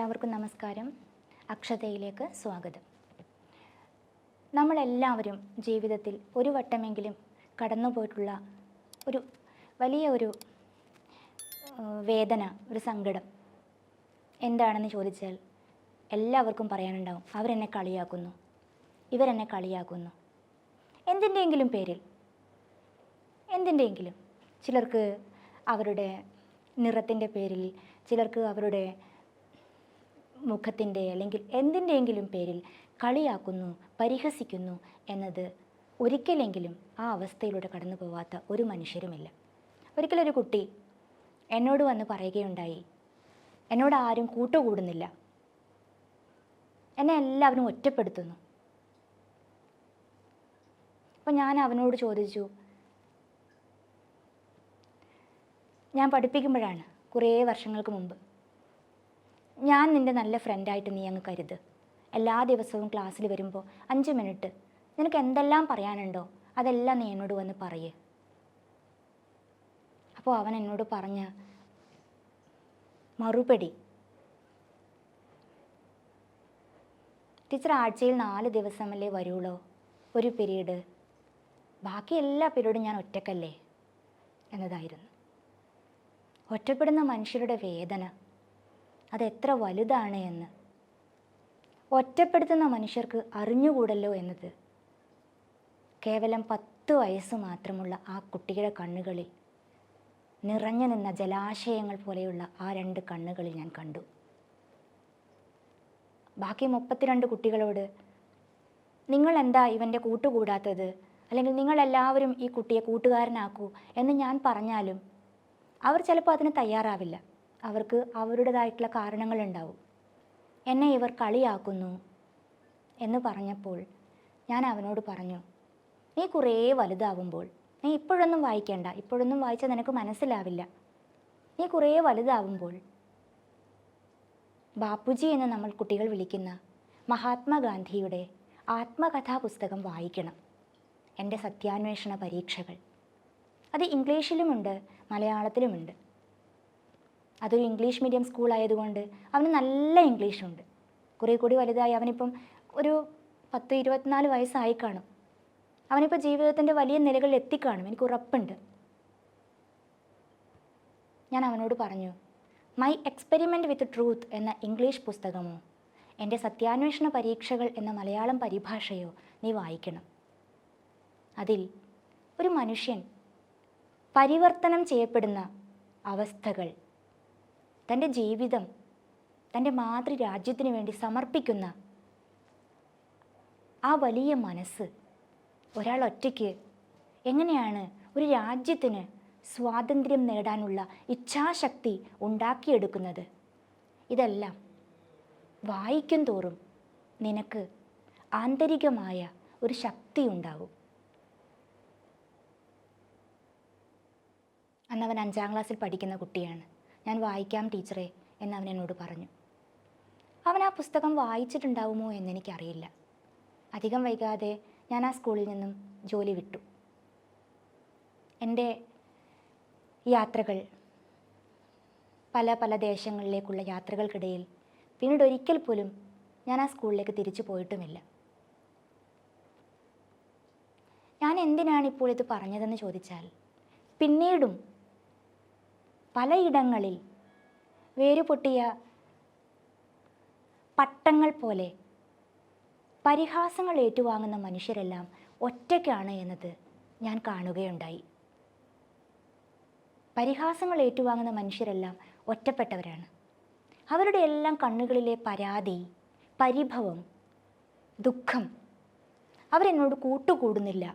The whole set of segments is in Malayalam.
എല്ലാവർക്കും നമസ്കാരം. അക്ഷതയിലേക്ക് സ്വാഗതം. നമ്മളെല്ലാവരും ജീവിതത്തിൽ ഒരു വട്ടമെങ്കിലും കടന്നുപോയിട്ടുള്ള ഒരു വലിയ ഒരു വേദന ഒരു സങ്കടം എന്താണെന്ന് ചോദിച്ചാൽ എല്ലാവർക്കും പറയാനുണ്ടാവും. അവരെന്നെ കളിയാക്കുന്നു. ഇവരെന്നെ കളിയാക്കുന്നു. എന്തിന്റെയെങ്കിലും പേരിൽ എന്തിന്റെയെങ്കിലും ചിലർക്ക് അവരുടെ നിറത്തിന്റെ പേരിൽ ചിലർക്ക് അവരുടെ മുഖത്തിന്റെ അല്ലെങ്കിൽ എന്തിന്റെയെങ്കിലും പേരിൽ കളിയാക്കുന്നു പരിഹസിക്കുന്നു എന്നത് ഒരിക്കലെങ്കിലും ആ അവസ്ഥയിലൂടെ കടന്നു പോവാത്ത ഒരു മനുഷ്യരുമില്ല. ഒരിക്കലൊരു കുട്ടി എന്നോട് വന്ന് പറയുകയുണ്ടായി എന്നോട് ആരും കൂട്ടുകൂടുന്നില്ല. എന്നെ എല്ലാവരും ഒറ്റപ്പെടുത്തുന്നു. അപ്പം ഞാൻ അവനോട് ചോദിച്ചു ഞാൻ പഠിപ്പിക്കുമ്പോഴാണ് കുറേ വർഷങ്ങൾക്ക് മുമ്പ് ഞാൻ നിന്റെ നല്ല ഫ്രണ്ടായിട്ട് നീ അങ്ങ് കരുത്. എല്ലാ ദിവസവും ക്ലാസ്സിൽ വരുമ്പോൾ അഞ്ച് മിനിറ്റ് നിനക്ക് എന്തെല്ലാം പറയാനുണ്ടോ അതെല്ലാം നീ എന്നോട് വന്ന് പറയേ. അപ്പോൾ അവൻ എന്നോട് പറഞ്ഞ മറുപടി. ടീച്ചർ ആഴ്ചയിൽ നാല് ദിവസമല്ലേ വരുള്ളൂ? ഒരു പീരീഡ് ബാക്കി എല്ലാ പീരീഡും ഞാൻ ഒറ്റക്കല്ലേ? എന്നതായിരുന്നു. ഒറ്റപ്പെടുന്ന മനുഷ്യരുടെ വേദന. അതെത്ര വലുതാണ് എന്ന്. ഒറ്റപ്പെടുത്തുന്ന മനുഷ്യർക്ക് അറിഞ്ഞുകൂടല്ലോ എന്നത്. കേവലം പത്ത് വയസ്സ് മാത്രമുള്ള ആ കുട്ടിയുടെ കണ്ണുകളിൽ നിറഞ്ഞു നിന്ന ജലാശയങ്ങൾ പോലെയുള്ള ആ രണ്ട് കണ്ണുകളിൽ ഞാൻ കണ്ടു. ബാക്കി മുപ്പത്തിരണ്ട് കുട്ടികളോട് നിങ്ങൾ എന്താ ഇവന്റെ കൂട്ടുകൂടാത്തത്? അല്ലെങ്കിൽ നിങ്ങളെല്ലാവരും ഈ കുട്ടിയെ കൂട്ടുകാരനാക്കൂ? എന്ന് ഞാൻ പറഞ്ഞാലും അവർ ചിലപ്പോൾ അതിന് തയ്യാറാവില്ല. അവർക്ക് അവരുടേതായിട്ടുള്ള കാരണങ്ങളുണ്ടാവും. എന്നെ ഇവർ കളിയാക്കുന്നു എന്ന് പറഞ്ഞപ്പോൾ ഞാൻ അവനോട് പറഞ്ഞു നീ കുറേ വലുതാവുമ്പോൾ നീ ഇപ്പോഴൊന്നും വായിക്കണ്ട ഇപ്പോഴൊന്നും വായിച്ചാൽ നിനക്ക് മനസ്സിലാവില്ല. നീ കുറേ വലുതാവുമ്പോൾ ബാപ്പുജി എന്ന് നമ്മൾ കുട്ടികൾ വിളിക്കുന്ന മഹാത്മാഗാന്ധിയുടെ ആത്മകഥാ പുസ്തകം വായിക്കണം. എന്റെ സത്യാന്വേഷണ പരീക്ഷകൾ. അത് ഇംഗ്ലീഷിലുമുണ്ട് മലയാളത്തിലുമുണ്ട്. അതൊരു ഇംഗ്ലീഷ് മീഡിയം സ്കൂളായതുകൊണ്ട് അവന് നല്ല ഇംഗ്ലീഷുണ്ട്. കുറേ കൂടി വലുതായി അവനിപ്പം ഒരു പത്ത് ഇരുപത്തിനാല് വയസ്സായി കാണും. അവനിപ്പോൾ ജീവിതത്തിന്റെ വലിയ നിലകളിൽ എത്തിക്കാണും. എനിക്ക് ഉറപ്പുണ്ട്. ഞാൻ അവനോട് പറഞ്ഞു മൈ എക്സ്പെരിമെന്റ് വിത്ത് ട്രൂത്ത് എന്ന ഇംഗ്ലീഷ് പുസ്തകമോ എന്റെ സത്യാന്വേഷണ പരീക്ഷകൾ എന്ന മലയാളം പരിഭാഷയോ നീ വായിക്കണം. അതിൽ ഒരു മനുഷ്യൻ പരിവർത്തനം ചെയ്യപ്പെടുന്ന അവസ്ഥകൾ തന്റെ ജീവിതം തന്റെ മാതൃരാജ്യത്തിന് വേണ്ടി സമർപ്പിക്കുന്ന ആ വലിയ മനസ്സ് ഒരാൾ ഒറ്റയ്ക്ക് എങ്ങനെയാണ് ഒരു രാജ്യത്തിന് സ്വാതന്ത്ര്യം നേടാനുള്ള ഇച്ഛാശക്തി ഉണ്ടാക്കിയെടുക്കുന്നത്? ഇതെല്ലാം വായിക്കും തോറും നിനക്ക് ആന്തരികമായ ഒരു ശക്തി ഉണ്ടാവും. അന്നവൻ അഞ്ചാം ക്ലാസ്സിൽ പഠിക്കുന്ന കുട്ടിയാണ്. ഞാൻ വായിക്കാം ടീച്ചറെ എന്ന് അവൻ എന്നോട് പറഞ്ഞു. അവൻ ആ പുസ്തകം വായിച്ചിട്ടുണ്ടാവുമോ എന്നെനിക്കറിയില്ല അധികം വൈകാതെ ഞാൻ ആ സ്കൂളിൽ നിന്നും ജോലി വിട്ടു. എന്റെ യാത്രകൾ പല പല ദേശങ്ങളിലേക്കുള്ള യാത്രകൾക്കിടയിൽ പിന്നീട് ഒരിക്കൽ പോലും ഞാൻ ആ സ്കൂളിലേക്ക് തിരിച്ചു പോയിട്ടുമില്ല. ഞാൻ എന്തിനാണ് ഇപ്പോൾ ഇത് പറഞ്ഞതെന്ന് ചോദിച്ചാൽ പിന്നീടും പലയിടങ്ങളിൽ വേരുപൊട്ടിയ പട്ടങ്ങൾ പോലെ പരിഹാസങ്ങൾ ഏറ്റുവാങ്ങുന്ന മനുഷ്യരെല്ലാം ഒറ്റയ്ക്കാണ് എന്നത് ഞാൻ കാണുകയുണ്ടായി. പരിഹാസങ്ങൾ ഏറ്റുവാങ്ങുന്ന മനുഷ്യരെല്ലാം ഒറ്റപ്പെട്ടവരാണ്. അവരുടെ എല്ലാം കണ്ണുകളിലെ പരാതി പരിഭവം ദുഃഖം അവരെന്നോട് കൂട്ടുകൂടുന്നില്ല.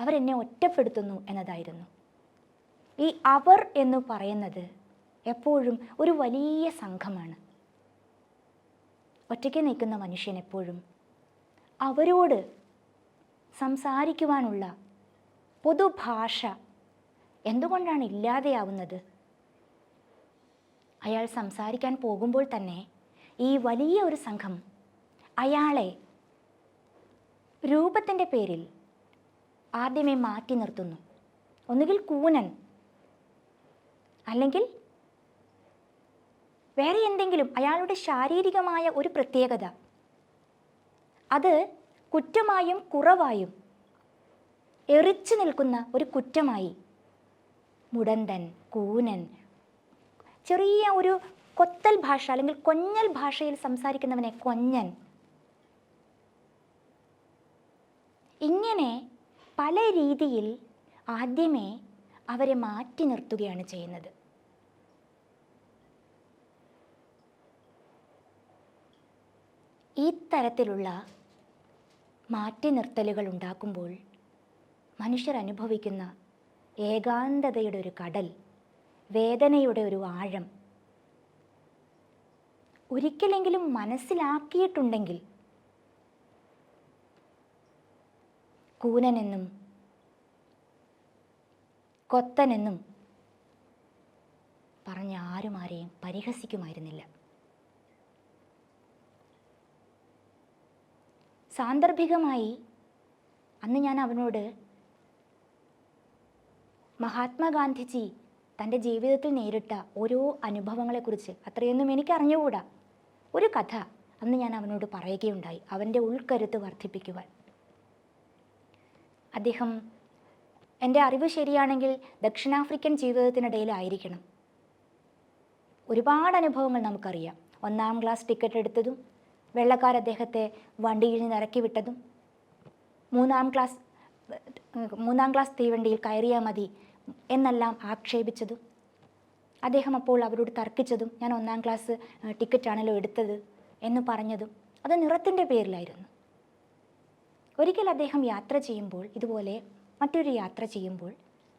അവരെന്നെ ഒറ്റപ്പെടുത്തുന്നു എന്നതായിരുന്നു. ഈ അവർ എന്ന് പറയുന്നത് എപ്പോഴും ഒരു വലിയ സംഘമാണ്. ഒറ്റയ്ക്ക് നിൽക്കുന്ന മനുഷ്യൻ എപ്പോഴും അവരോട് സംസാരിക്കുവാനുള്ള പൊതുഭാഷ എന്തുകൊണ്ടാണ് ഇല്ലാതെയാവുന്നത്? അയാൾ സംസാരിക്കാൻ പോകുമ്പോൾ തന്നെ ഈ വലിയ ഒരു സംഘം അയാളെ രൂപത്തിന്റെ പേരിൽ ആദ്യമേ മാറ്റി നിർത്തുന്നു. ഒന്നുകിൽ കൂനൻ അല്ലെങ്കിൽ വേറെ എന്തെങ്കിലും അയാളുടെ ശാരീരികമായ ഒരു പ്രത്യേകത. അത് കുറ്റമായും കുറവായും എറിച്ചു നിൽക്കുന്ന ഒരു കുറ്റമായി. മുടന്തൻ കൂനൻ ചെറിയ ഒരു കൊത്തൽ ഭാഷ അല്ലെങ്കിൽ കൊഞ്ഞൽ ഭാഷയിൽ സംസാരിക്കുന്നവനെ കൊഞ്ഞൻ. ഇങ്ങനെ പല രീതിയിൽ ആദ്യമേ അവരെ മാറ്റി നിർത്തുകയാണ് ചെയ്യുന്നത്. ഈ തരത്തിലുള്ള മാറ്റി നിർത്തലുകൾ ഉണ്ടാക്കുമ്പോൾ മനുഷ്യർ അനുഭവിക്കുന്ന ഏകാന്തതയുടെ ഒരു കടൽ വേദനയുടെ ഒരു ആഴം ഒരിക്കലെങ്കിലും മനസ്സിലാക്കിയിട്ടുണ്ടെങ്കിൽ കൂനനെന്നും കൊത്തനെന്നും പറഞ്ഞ ആരും ആരെയും പരിഹസിക്കുമായിരുന്നില്ല. സാന്ദർഭികമായി അന്ന് ഞാൻ അവനോട് മഹാത്മാഗാന്ധിജി തന്റെ ജീവിതത്തിൽ നേരിട്ട ഓരോ അനുഭവങ്ങളെക്കുറിച്ച് അത്രയൊന്നും എനിക്ക് അറിഞ്ഞുകൂടാ ഒരു കഥ അന്ന് ഞാൻ അവനോട് പറയുകയുണ്ടായി അവന്റെ ഉൾക്കരുത്ത് വർദ്ധിപ്പിക്കുവാൻ. അദ്ദേഹം എന്റെ അറിവ് ശരിയാണെങ്കിൽ ദക്ഷിണാഫ്രിക്കൻ ജീവിതത്തിനിടയിലായിരിക്കണം. ഒരുപാട് അനുഭവങ്ങൾ നമുക്കറിയാം. ഒന്നാം ക്ലാസ് ടിക്കറ്റ് എടുത്തതും വെള്ളക്കാർ അദ്ദേഹത്തെ വണ്ടിയിൽ നിന്ന് ഇറക്കി വിട്ടതും മൂന്നാം ക്ലാസ് മൂന്നാം ക്ലാസ് തീവണ്ടിയിൽ കയറിയാൽ മതി എന്നെല്ലാം ആക്ഷേപിച്ചതും അദ്ദേഹം അപ്പോൾ അവരോട് തർക്കിച്ചതും ഞാൻ ഒന്നാം ക്ലാസ് ടിക്കറ്റാണല്ലോ എടുത്തത് എന്ന് പറഞ്ഞതും അത് നിറത്തിന്റെ പേരിലായിരുന്നു. ഒരിക്കൽ അദ്ദേഹം യാത്ര ചെയ്യുമ്പോൾ ഇതുപോലെ മറ്റൊരു യാത്ര ചെയ്യുമ്പോൾ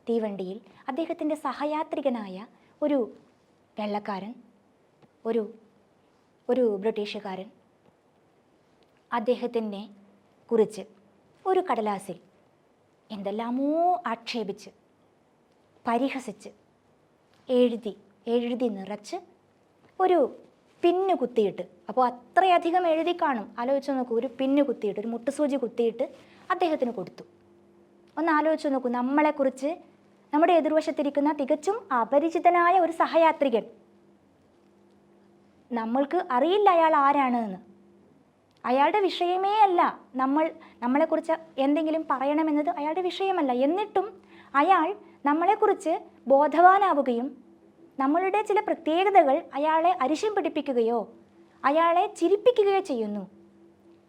തീവണ്ടിയിൽ അദ്ദേഹത്തിന്റെ സഹയാത്രികനായ ഒരു വെള്ളക്കാരൻ ഒരു ഒരു ബ്രിട്ടീഷുകാരൻ അദ്ദേഹത്തിനെ കുറിച്ച് ഒരു കടലാസിൽ എന്തെല്ലാമോ ആക്ഷേപിച്ച് പരിഹസിച്ച് എഴുതി എഴുതി നിറച്ച് ഒരു പിന്ന് കുത്തിയിട്ട് അപ്പോൾ അത്രയധികം എഴുതി കാണും. ആലോചിച്ച് നോക്കൂ ഒരു പിന്ന് കുത്തിയിട്ട് ഒരു മുട്ടുസൂചി കുത്തിയിട്ട് അദ്ദേഹത്തിന് കൊടുത്തു. ഒന്ന് ആലോചിച്ച് നോക്കൂ. നമ്മളെക്കുറിച്ച് നമ്മുടെ എതിർവശത്തിരിക്കുന്ന തികച്ചും അപരിചിതനായ ഒരു സഹയാത്രികൻ. നമ്മൾക്ക് അറിയില്ല അയാൾ ആരാണ് എന്ന് അയാളുടെ വിഷയമേ അല്ല നമ്മൾ നമ്മളെക്കുറിച്ച് എന്തെങ്കിലും പറയണമെന്നത് അയാളുടെ വിഷയമല്ല. എന്നിട്ടും അയാൾ നമ്മളെക്കുറിച്ച് ബോധവാനാവുകയും നമ്മളുടെ ചില പ്രത്യേകതകൾ അയാളെ അരിശം പിടിപ്പിക്കുകയോ അയാളെ ചിരിപ്പിക്കുകയോ ചെയ്യുന്നു.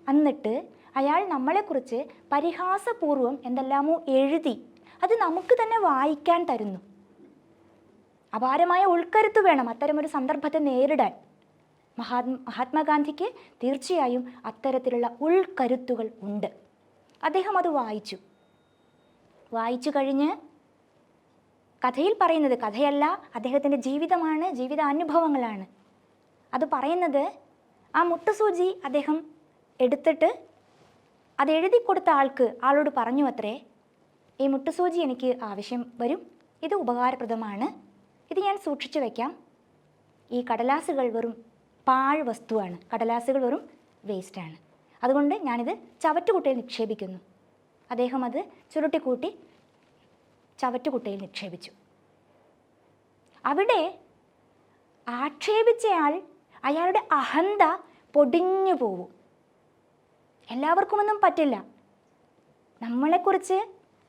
എന്നിട്ട് അയാൾ നമ്മളെക്കുറിച്ച് പരിഹാസപൂർവം എന്തെല്ലാമോ എഴുതി അത് നമുക്ക് തന്നെ വായിക്കാൻ തരുന്നു. അപാരമായ ഉൾക്കരുത്ത് വേണം അത്തരമൊരു സന്ദർഭത്തെ നേരിടാൻ. മഹാത് മഹാത്മാഗാന്ധിക്ക് തീർച്ചയായും അത്തരത്തിലുള്ള ഉൾക്കരുത്തുകൾ ഉണ്ട്. അദ്ദേഹം അത് വായിച്ചു. വായിച്ചു കഴിഞ്ഞ് കഥയിൽ പറയുന്നത് കഥയല്ല അദ്ദേഹത്തിന്റെ ജീവിതമാണ് ജീവിത അനുഭവങ്ങളാണ് അത് പറയുന്നത് ആ മുട്ടുസൂചി അദ്ദേഹം എടുത്തിട്ട് അത് എഴുതി കൊടുത്ത ആൾക്ക് ആളോട് പറഞ്ഞു അത്രേ. ഈ മുട്ടുസൂചി എനിക്ക് ആവശ്യം വരും. ഇത് ഉപകാരപ്രദമാണ്. ഇത് ഞാൻ സൂക്ഷിച്ചു വയ്ക്കാം ഈ കടലാസുകൾ വെറും പാഴ് വസ്തുവാണ്. കടലാസുകൾ വെറും വേസ്റ്റാണ് അതുകൊണ്ട് ഞാനിത് ചവറ്റുകുട്ടയിൽ നിക്ഷേപിക്കുന്നു. അദ്ദേഹം അത് ചുരുട്ടിക്കൂട്ടി ചവറ്റുകുട്ടയിൽ നിക്ഷേപിച്ചു. അവിടെ ആക്ഷേപിച്ചയാൾ അയാളുടെ അഹന്ത പൊടിഞ്ഞു പോവും. എല്ലാവർക്കുമൊന്നും പറ്റില്ല. നമ്മളെക്കുറിച്ച്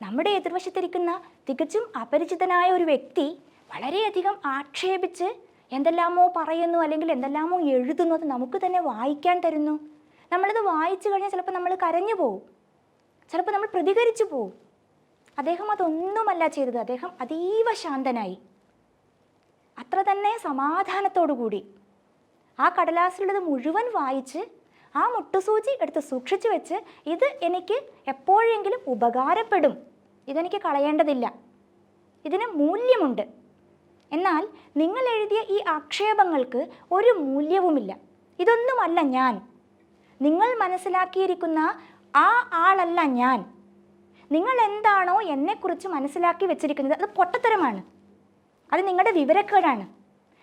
നമ്മുടെ എതിർവശത്തിരിക്കുന്ന തികച്ചും അപരിചിതനായ ഒരു വ്യക്തി വളരെയധികം ആക്ഷേപിച്ച് എന്തെല്ലാമോ പറയുന്നു അല്ലെങ്കിൽ എന്തെല്ലാമോ എഴുതുന്നു അത് നമുക്ക് തന്നെ വായിക്കാൻ തരുന്നു. നമ്മളത് വായിച്ചു കഴിഞ്ഞാൽ ചിലപ്പോൾ നമ്മൾ കരഞ്ഞു പോവും. ചിലപ്പോൾ നമ്മൾ പ്രതികരിച്ചു പോവും. അദ്ദേഹം അതൊന്നുമല്ല ചെയ്തത്. അദ്ദേഹം അതീവ ശാന്തനായി. അത്ര തന്നെ സമാധാനത്തോടു കൂടി ആ കടലാസിലുള്ളത് മുഴുവൻ വായിച്ച് ആ മുട്ടുസൂചി എടുത്ത് സൂക്ഷിച്ചു വെച്ച് ഇത് എനിക്ക് എപ്പോഴെങ്കിലും ഉപകാരപ്പെടും. ഇതെനിക്ക് കളയേണ്ടതില്ല. ഇതിന് മൂല്യമുണ്ട്. എന്നാൽ നിങ്ങൾ എഴുതിയ ഈ ആക്ഷേപങ്ങൾക്ക് ഒരു മൂല്യവുമില്ല. ഇതൊന്നുമല്ല ഞാൻ. നിങ്ങൾ മനസ്സിലാക്കിയിരിക്കുന്ന ആ ആളല്ല ഞാൻ. നിങ്ങൾ എന്താണോ എന്നെക്കുറിച്ച് മനസ്സിലാക്കി വെച്ചിരിക്കുന്നത് അത് പൊട്ടത്തരമാണ്. അത് നിങ്ങളുടെ വിവരക്കേടാണ്.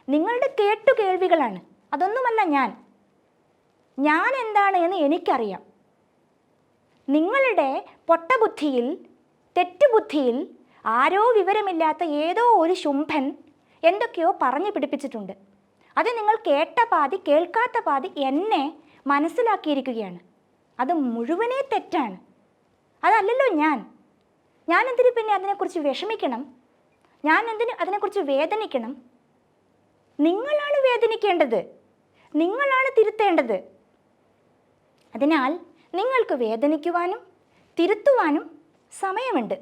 നിങ്ങളുടെ കേട്ടുകേൾവികളാണ്. അതൊന്നുമല്ല ഞാൻ. ഞാൻ എന്താണ് എന്ന് എനിക്കറിയാം. നിങ്ങളുടെ പൊട്ടബുദ്ധിയിൽ തെറ്റുബുദ്ധിയിൽ ആരോ വിവരമില്ലാത്ത ഏതോ ഒരു ശുംഭൻ എന്തൊക്കെയോ പറഞ്ഞു പിടിപ്പിച്ചിട്ടുണ്ട്. അത് നിങ്ങൾ കേട്ട പാതി കേൾക്കാത്ത പാതി എന്നെ മനസ്സിലാക്കിയിരിക്കുകയാണ്. അത് മുഴുവനേ തെറ്റാണ്. അതല്ലല്ലോ ഞാൻ. ഞാൻ എന്തിനു പിന്നെ അതിനെക്കുറിച്ച് വിഷമിക്കണം? ഞാൻ എന്തിന് അതിനെക്കുറിച്ച് വേദനിക്കണം? നിങ്ങളാണ് വേദനിക്കേണ്ടത്. നിങ്ങളാണ് തിരുത്തേണ്ടത്. അതിനാൽ നിങ്ങൾക്ക് വേദനിക്കുവാനും തിരുത്തുവാനും സമയമുണ്ട്.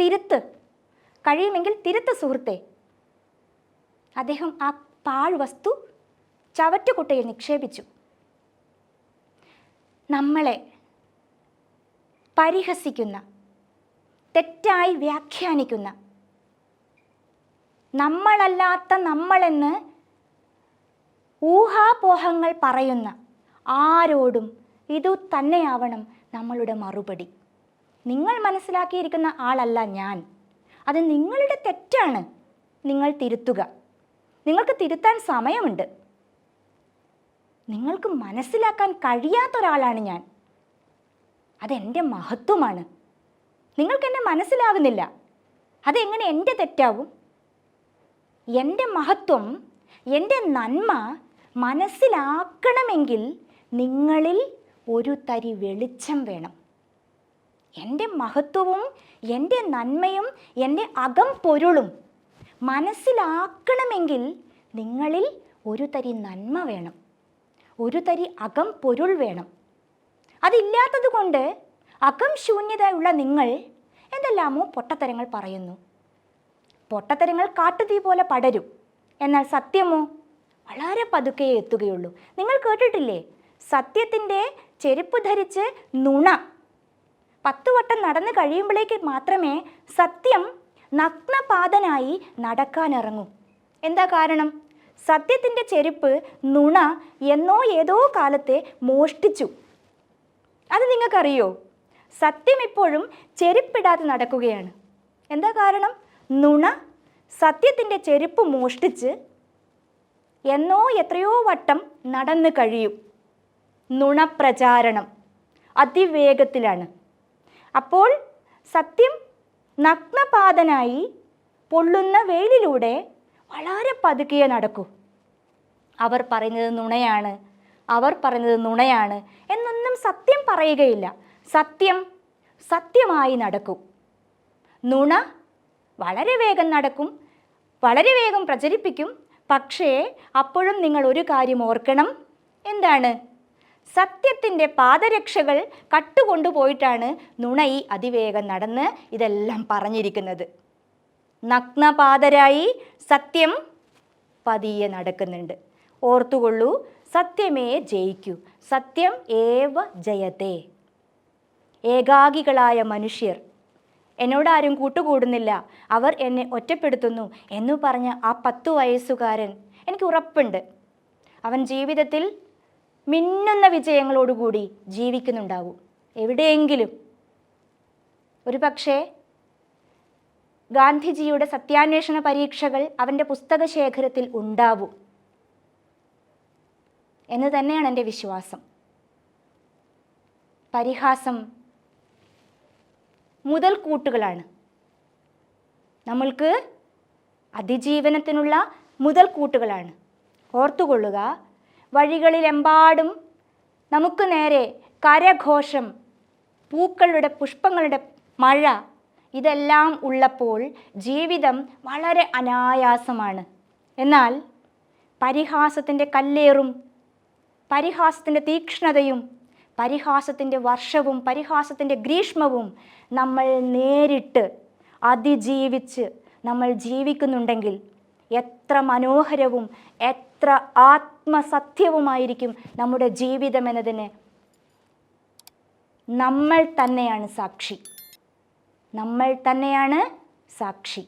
തിരുത്ത്. കഴിയുമെങ്കിൽ തിരുത്ത് സുഹൃത്തെ. അദ്ദേഹം ആ പാഴ് വസ്തു ചവറ്റുകുട്ടയിൽ നിക്ഷേപിച്ചു. നമ്മളെ പരിഹസിക്കുന്ന തെറ്റായി വ്യാഖ്യാനിക്കുന്ന നമ്മളല്ലാത്ത നമ്മളെന്ന് ഊഹാപോഹങ്ങൾ പറയുന്ന ആരോടും ഇതു തന്നെയാവണം നമ്മളുടെ മറുപടി. നിങ്ങൾ മനസ്സിലാക്കിയിരിക്കുന്ന ആളല്ല ഞാൻ. അത് നിങ്ങളുടെ തെറ്റാണ്. നിങ്ങൾ തിരുത്തുക. നിങ്ങൾക്ക് തിരുത്താൻ സമയമുണ്ട്. നിങ്ങൾക്ക് മനസ്സിലാക്കാൻ കഴിയാത്ത ഒരാളാണ് ഞാൻ. അതെന്റെ മഹത്വമാണ്. നിങ്ങൾക്കെന്നെ മനസ്സിലാവുന്നില്ല. അതെങ്ങനെ എന്റെ തെറ്റാവും? എന്റെ മഹത്വം എന്റെ നന്മ മനസ്സിലാക്കണമെങ്കിൽ നിങ്ങളിൽ ഒരു തരി വെളിച്ചം വേണം. എന്റെ മഹത്വവും എന്റെ നന്മയും എന്റെ അകം പൊരുളും മനസ്സിലാക്കണമെങ്കിൽ നിങ്ങളിൽ ഒരു തരി നന്മ വേണം. ഒരു തരി അകം പൊരുൾ വേണം. അതില്ലാത്തത് കൊണ്ട് അകം ശൂന്യതയുള്ള നിങ്ങൾ എന്തെല്ലാമോ പൊട്ടത്തരങ്ങൾ പറയുന്നു. പൊട്ടത്തരങ്ങൾ കാട്ടുതീ പോലെ പടരും. എന്നാൽ സത്യമോ? വളരെ പതുക്കെ എത്തുകയുള്ളൂ. നിങ്ങൾ കേട്ടിട്ടില്ലേ? സത്യത്തിന്റെ ചെരുപ്പ് ധരിച്ച് നുണ. പത്ത് വട്ടം നടന്നു കഴിയുമ്പോഴേക്ക് മാത്രമേ സത്യം നഗ്നപാതനായി നടക്കാനിറങ്ങൂ. എന്താ കാരണം? സത്യത്തിന്റെ ചെരുപ്പ് നുണ എന്നോ ഏതോ കാലത്തെ മോഷ്ടിച്ചു. അത് നിങ്ങൾക്കറിയോ? സത്യം ഇപ്പോഴും ചെരുപ്പിടാതെ നടക്കുകയാണ്. എന്താ കാരണം? നുണ സത്യത്തിന്റെ ചെരുപ്പ് മോഷ്ടിച്ച് എന്നോ എത്രയോ വട്ടം നടന്നു കഴിയും. നുണപ്രചാരണം. അതിവേഗത്തിലാണ്. അപ്പോൾ സത്യം നഗ്നപാതനായി പൊള്ളുന്ന വെയിലിലൂടെ വളരെ പതുക്കെ നടക്കൂ. അവർ പറയുന്നത് നുണയാണ് അവർ പറയുന്നത് നുണയാണ് എന്നൊന്നും സത്യം പറയുകയില്ല. സത്യം സത്യമായി നടക്കും. നുണ വളരെ വേഗം നടക്കും വളരെ വേഗം പ്രചരിപ്പിക്കും. പക്ഷേ അപ്പോഴും നിങ്ങൾ ഒരു കാര്യം ഓർക്കണം. എന്താണ്? സത്യത്തിന്റെ പാദരക്ഷകൾ കട്ടുകൊണ്ടുപോയിട്ടാണ് നുണ ഈ അതിവേഗം നടന്ന് ഇതെല്ലാം പറഞ്ഞിരിക്കുന്നത്. നഗ്നപാതരായി സത്യം പതിയെ നടക്കുന്നുണ്ട്. ഓർത്തുകൊള്ളൂ സത്യമേ ജയിക്കൂ സത്യം ഏവ ജയത്തെ. ഏകാഗികളായ മനുഷ്യർ എന്നോട് ആരും കൂട്ടുകൂടുന്നില്ല അവർ എന്നെ ഒറ്റപ്പെടുത്തുന്നു എന്നു പറഞ്ഞ ആ പത്തു വയസ്സുകാരൻ എനിക്ക് ഉറപ്പുണ്ട്. അവൻ ജീവിതത്തിൽ മിന്നുന്ന വിജയങ്ങളോടുകൂടി ജീവിക്കുന്നുണ്ടാവും. എവിടെയെങ്കിലും. ഒരു പക്ഷേ ഗാന്ധിജിയുടെ സത്യാന്വേഷണ പരീക്ഷകൾ അവന്റെ പുസ്തക ശേഖരത്തിൽ ഉണ്ടാവും. എന്ന് തന്നെയാണ് എന്റെ വിശ്വാസം. പരിഹാസം മുതൽക്കൂട്ടുകളാണ്. നമ്മൾക്ക് അതിജീവനത്തിനുള്ള മുതൽക്കൂട്ടുകളാണ്. ഓർത്തുകൊള്ളുക വഴികളിലെമ്പാടും നമുക്ക് നേരെ കരഘോഷം പൂക്കളുടെ പുഷ്പങ്ങളുടെ മഴ ഇതെല്ലാം ഉള്ളപ്പോൾ ജീവിതം വളരെ അനായാസമാണ്. എന്നാൽ പരിഹാസത്തിന്റെ കല്ലേറും പരിഹാസത്തിന്റെ തീക്ഷ്ണതയും പരിഹാസത്തിന്റെ വർഷവും പരിഹാസത്തിന്റെ ഗ്രീഷ്മവും നമ്മൾ നേരിട്ട് അതിജീവിച്ച് നമ്മൾ ജീവിക്കുന്നുണ്ടെങ്കിൽ എത്ര മനോഹരവും എത്ര ആത്മസത്യവുമായിരിക്കും നമ്മുടെ ജീവിതം എന്നതിന് നമ്മൾ തന്നെയാണ് സാക്ഷി. നമ്മൾ തന്നെയാണ് സാക്ഷി.